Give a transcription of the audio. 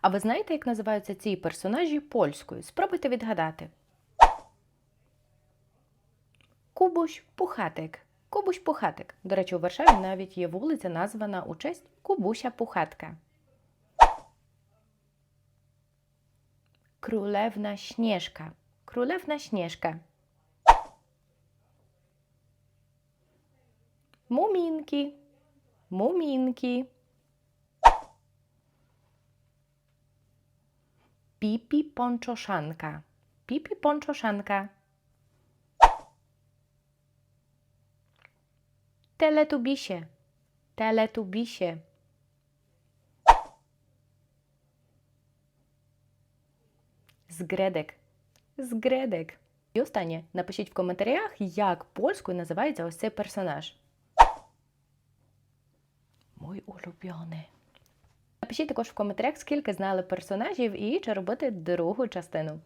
А ви знаєте, як називаються ці персонажі польською? Спробуйте відгадати. Кубуш Пухатик. Кубуш Пухатик. До речі, у Варшаві навіть є вулиця, названа у честь Кубуся Пухатка. Крólewna Śnieżka. Królewna Śnieżka. Muminki. Muminki. Pipi Ponczoszanka. Pipi Ponczoszanka. Teletubisie. Teletubisie. Згредек. Згредек. І останнє. Напишіть в коментарях, як польською називається ось цей персонаж. Мой улюблений. Напишіть також в коментарях, скільки знали персонажів і чи робити другу частину.